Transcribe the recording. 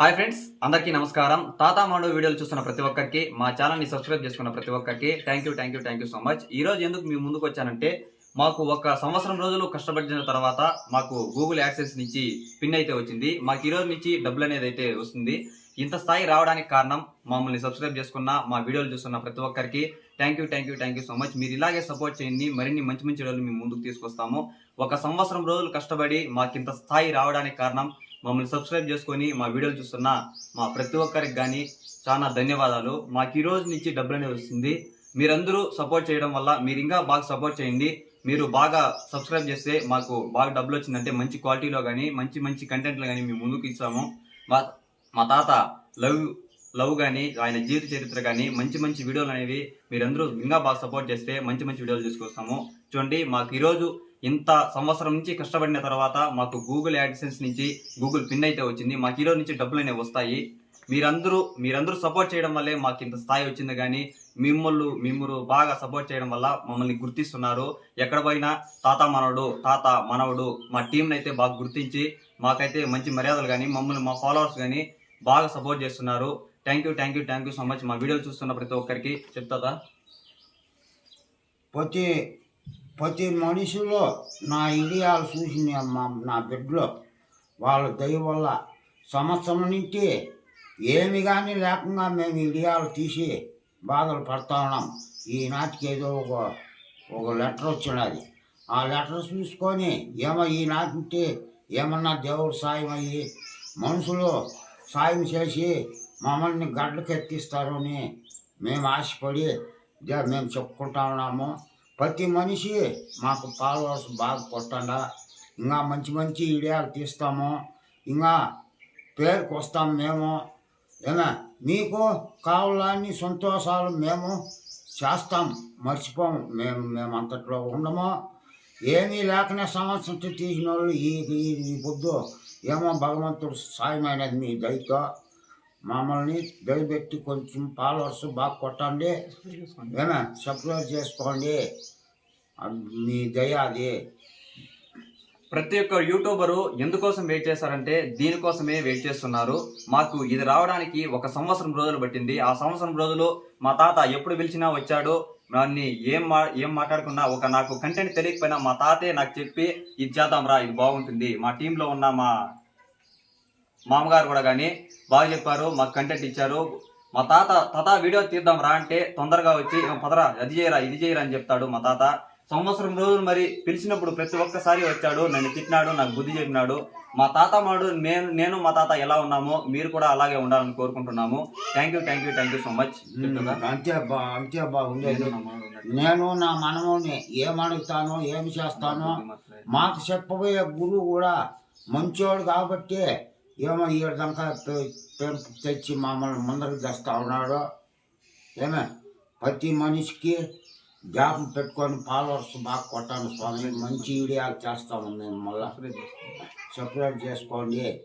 Hi friends అందరికీ నమస్కారం. తాతా మాడు వీడియోలు చూస్తున్న ప్రతి ఒక్కరికి మా ఛానల్ని సబ్స్క్రైబ్ చేసుకున్న ప్రతి ఒక్కరికి thank you thank you thank you so much ఈ రోజు ఎందుకు మీ ముందుకు వచ్చానంటే మాకు ఒక సంవత్సరం రోజులు కష్టపడిన తర్వాత మాకు గూగుల్ యాక్సెస్ నుంచి పిన్ అయితే వచ్చింది. మాకు ఈరోజు నుంచి డబ్బులు అనేది అయితే వస్తుంది. ఇంత స్థాయి రావడానికి కారణం మమ్మల్ని సబ్స్క్రైబ్ చేసుకున్న మా వీడియోలు చూస్తున్న ప్రతి ఒక్కరికి thank you thank you thank you so much మీరు ఇలాగే సపోర్ట్ చేయండి మరిన్ని మంచి మంచి వీడియోలు మేము ముందుకు తీసుకొస్తాము. ఒక సంవత్సరం రోజులు కష్టపడి మాకు ఇంత స్థాయి రావడానికి కారణం మమ్మల్ని సబ్స్క్రైబ్ చేసుకొని మా వీడియోలు చూస్తున్న మా ప్రతి ఒక్కరికి కానీ చాలా ధన్యవాదాలు. మాకు ఈ రోజు నుంచి డబ్బులు అనేది వస్తుంది. మీరందరూ సపోర్ట్ చేయడం వల్ల మీరు ఇంకా బాగా సపోర్ట్ చేయండి. మీరు బాగా సబ్స్క్రైబ్ చేస్తే మాకు బాగా డబ్బులు వచ్చిందంటే మంచి క్వాలిటీలో కానీ మంచి మంచి కంటెంట్లు కానీ మేము ముందుకు ఇస్తాము. మా మా తాత లవ్ లవ్ కానీ ఆయన జీవిత చరిత్ర కానీ మంచి మంచి వీడియోలు అనేవి మీరందరూ ఇంకా బాగా సపోర్ట్ చేస్తే మంచి మంచి వీడియోలు తీసుకొస్తాము. చూడండి మాకు ఈరోజు ఇంత సంవత్సరం నుంచి కష్టపడిన తర్వాత మాకు గూగుల్ యాడ్సెన్స్ నుంచి గూగుల్ పిన్ అయితే వచ్చింది. మాకు ఈరోజు నుంచి డబ్బులు అనేవి వస్తాయి. మీరందరూ మీరందరూ సపోర్ట్ చేయడం వల్లే మాకు ఇంత స్థాయి వచ్చింది. కానీ మిమ్మల్ని మిమ్మల్ని బాగా సపోర్ట్ చేయడం వల్ల మమ్మల్ని గుర్తిస్తున్నారు. ఎక్కడ పోయినా తాత మనవడు తాత మనవడు మా టీంని అయితే బాగా గుర్తించి మాకైతే మంచి మర్యాదలు కానీ మమ్మల్ని మా ఫాలోవర్స్ కానీ బాగా సపోర్ట్ చేస్తున్నారు. Thank you thank you thank you so much. మా వీడియోలు చూస్తున్న ప్రతి ఒక్కరికి చెప్తాదా? ప్రతి ప్రతి మనిషిలో నా ఇడియాలు చూసి నేను మా- నా బిడ్డలో వాళ్ళ దయ వల్ల సంవత్సరం నుంచి ఏమి కానీ లేకుండా మేము ఇడియాలు తీసి బాధలు పడతా ఉన్నాం. ఈనాటికి ఏదో ఒక ఒక లెటర్ వచ్చినది. ఆ లెటర్ చూసుకొని ఏమో ఈనాటి ఏమన్నా దేవుడు సాయం అయ్యి మనుషులు సాయం చేసి మమ్మల్ని గడ్డకెత్తిస్తారు అని మేము ఆశపడి మేము చెప్పుకుంటా ఉన్నాము. ప్రతి మనిషి మాకు ఫాలోవర్స్ బాగా కొట్టండా. ఇంకా మంచి మంచి వీడియోలు తీస్తాము. ఇంకా పేరుకు వస్తాం మేము. ఏమే మీకు కావాలని సంతోషాలు మేము చేస్తాం. మర్చిపోము. మేము మేము అంతట్లో ఉండము. ఏమీ లేకనే సంవత్సరం తీసిన వాళ్ళు ఈ ఈ- ఈ పొద్దు ఏమో భగవంతుడు సాయమైనది మీ దయతో మమ్మల్ని దయపెట్టి కొంచెం ఫాలోవర్స్ బాగా కొట్టండి. ఏమే? సబ్స్క్రైబ్ చేసుకోండి. మీ దయ అది. ప్రతి ఒక్క యూట్యూబరు ఎందుకోసం వెయిట్ చేస్తారంటే దీనికోసమే వెయిట్ చేస్తున్నారు. మాకు ఇది రావడానికి ఒక సంవత్సరం రోజులు పట్టింది. ఆ సంవత్సరం రోజులు మా తాత ఎప్పుడు పిలిచినా వచ్చాడు. నన్ను ఏం మా ఏం మాట్లాడుకున్నా ఒక నాకు కంటెంట్ తెలియకపోయినా మా తాతే నాకు చెప్పి ఇది చేద్దాం రా ఇది బాగుంటుంది. మా టీంలో ఉన్న మా మామగారు కూడా కానీ బాగా చెప్పారు మాకు కంటెంట్ ఇచ్చారు. మా తాత తాత వీడియో తీద్దాం రా అంటే తొందరగా వచ్చి "ఏ, పదరా అది చేయరా ఇది చేయరా అని చెప్తాడు మా తాత. సంవత్సరం రోజులు మరి పిలిచినప్పుడు ప్రతి ఒక్కసారి వచ్చాడు నన్ను తిట్టినాడు నాకు బుద్ధి చెప్పినాడు. మా తాత మాడు నేను నేను మా తాత ఎలా ఉన్నామో మీరు కూడా అలాగే ఉండాలని కోరుకుంటున్నాము. Thank you thank you thank you so much అంతే బా అంతే బాగుండేది నేను నా మనముని ఏమడుగుతానో ఏమి చేస్తానో మాకు చెప్పబోయే గురువు కూడా మంచోడు కాబట్టి ఏమో ఈ విధంగా పెంపు తెచ్చి మమ్మల్ని ముందరికి తెస్తా ఉన్నాడు. ఏమే ప్రతి మనిషికి జాబ్ పెట్టుకొని ఫాలోవర్స్ బాగా కొట్టాను స్వామి. మంచి వీడియోలు చేస్తాము మేము మళ్ళీ. సపరేట్ చేసుకోండి.